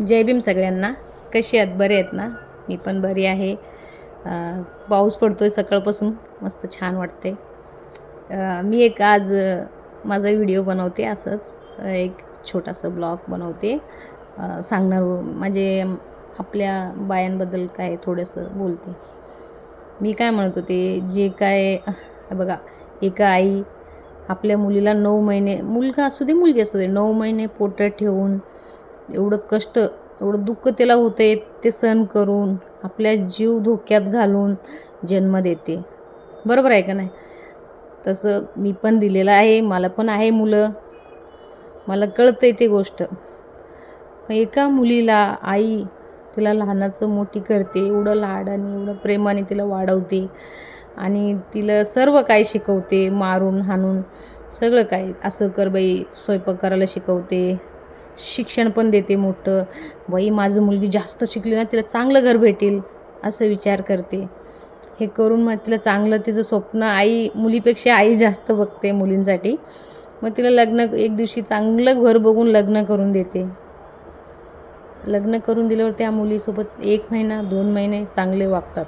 जय भीम सगळ्यांना. कशी आहेत? बरे आहेत ना? मी पण बरी आहे. पाऊस पडतो आहे सकाळपासून. मस्त छान वाटते मी एक आज माझा व्हिडिओ बनवते असंच. एक छोटासा ब्लॉग बनवते. सांगणार म्हणजे आपल्या बायांबद्दल काय थोडंसं बोलते. मी काय म्हणत होते? जे काय बघा एका आई आपल्या मुलीला नऊ महिने मुलगा असू दे मुलगी असू दे नऊ महिने पोटात ठेवून एवढं कष्ट एवढं दुःख त्याला होते ते सहन करून आपल्या जीव धोक्यात घालून जन्म देते. बरोबर आहे का नाही? तसं मी पण दिलेलं आहे मला पण आहे मुलं. मला कळतं आहे ते गोष्ट. एका मुलीला आई तिला लहानाचं मोठी करते एवढं लाड आणि एवढं प्रेमाने तिला वाढवते आणि तिला सर्व काय शिकवते मारून हाणून सगळं काय असं कर बाई स्वयंपाक करायला शिकवते शिक्षण पण देते मोठं. बाई माझं मुलगी जास्त शिकली ना तिला चांगलं घर भेटेल असं विचार करते. हे करून मग तिला चांगलं तिचं स्वप्न आई मुलीपेक्षा आई जास्त बघते मुलींसाठी. मग तिला लग्न एक दिवशी चांगलं घर बघून लग्न करून देते. लग्न करून दिल्यावर त्या मुलीसोबत एक महिना दोन महिने चांगले वागतात.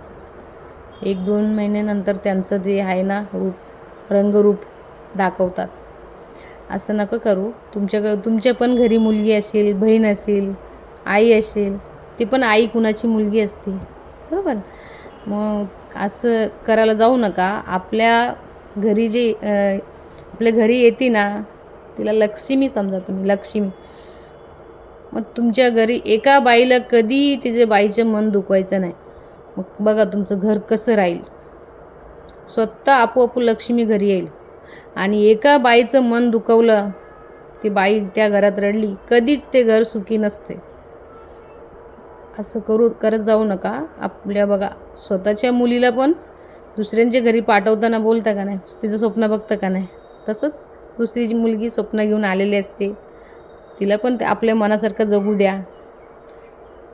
एक दोन महिन्यानंतर त्यांचं जे आहे ना रूप रंगरूप दाखवतात. असं नको करू. तुमच्याकडं तुमच्या पण घरी मुलगी असेल बहीण असेल आई असेल ती पण आई कुणाची मुलगी असते. बरोबर? मग असं करायला जाऊ नका. आपल्या घरी जे आपल्या घरी येते ना तिला लक्ष्मी समजा तुम्ही लक्ष्मी. मग तुमच्या घरी एका बाईला कधी तिचे बाईचं मन दुखवायचं नाही. मग बघा तुमचं घर कसं राहील. स्वतः आपोआप लक्ष्मी घरी येईल. आणि एका बाईचं मन दुखवलं ती बाई त्या घरात रडली. कधीच ते घर सुखी नसते. असं करू करत जाऊ नका. आपल्या बघा स्वतःच्या मुलीला पण दुसऱ्यांच्या घरी पाठवताना बोलता का नाही? तिचं स्वप्न बघतं का नाही? तसंच दुसरी जी मुलगी स्वप्न घेऊन आलेली असते तिला पण ते आपल्या मनासारखं जगू द्या.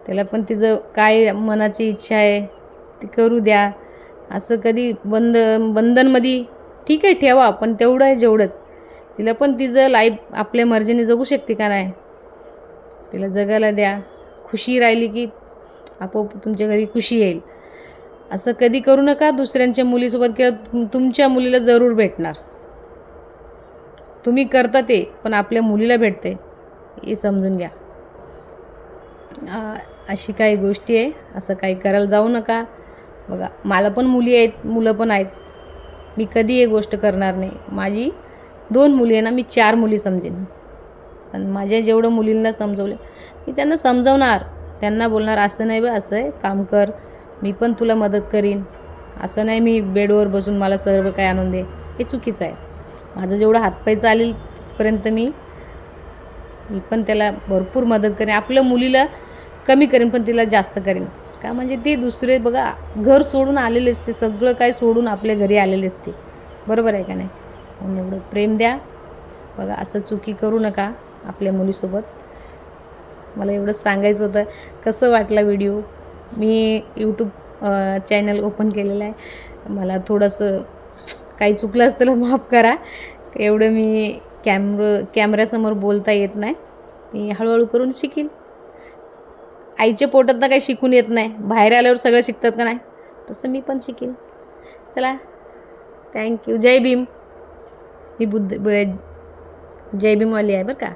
त्याला पण तिचं काय मनाची इच्छा आहे ती करू द्या. असं कधी बंद बंधनमध्ये ठीक आहे ठेवा पण तेवढं आहे जेवढंच. तिला पण तिचं लाईफ आपल्या मर्जीने जगू शकते का नाही? तिला जगायला द्या. खुशी राहिली की आपोआप तुमच्या घरी खुशी येईल. असं कधी करू नका दुसऱ्यांच्या मुलीसोबत किंवा तुमच्या मुलीला जरूर भेटणार. तुम्ही करता ते पण आपल्या मुलीला भेटते. हे समजून घ्या. अशी काही गोष्टी आहे. असं काही करायला जाऊ नका. बघा मला पण मुली आहेत मुलं पण आहेत. मी कधी हे गोष्ट करणार नाही. माझी दोन मुली आहे ना मी चार मुली समजेन. पण माझ्या जेवढं मुलींना समजवले मी त्यांना समजवणार. त्यांना बोलणार असं नाही बा असं आहे. काम कर. मी पण तुला मदत करीन. असं नाही मी बेडवर बसून मला सर्व काय आणून दे. हे चुकीचं आहे. माझं जेवढं हातपाय चालेल तिथपर्यंत मी मी पण त्याला भरपूर मदत करेन. आपल्या मुलीला कमी करेन पण तिला जास्त करेन. का म्हणजे ते दुसरे बघा घर सोडून आलेले असते सगळं काय सोडून आपल्या घरी आलेले असते. बरोबर आहे का नाही? म्हणून एवढं प्रेम द्या. बघा असं चुकी करू नका आपल्या मुलीसोबत. मला एवढं सांगायचं होतं. कसं वाटला व्हिडिओ मी यूट्यूब चॅनल ओपन केलेलं आहे. मला थोडंसं काही चुकलं असतं माफ करा. एवढं मी कॅमर कॅमेऱ्यासमोर बोलता येत नाही. मी हळूहळू करून शिकीन. आईच्या पोटात ना काही शिकून येत नाही. बाहेर आल्यावर सगळं शिकतात का नाही? तसं मी पण शिकेन. चला. थँक्यू जय भीम. मी बुद्ध जय भीमवाली आहे बरं का.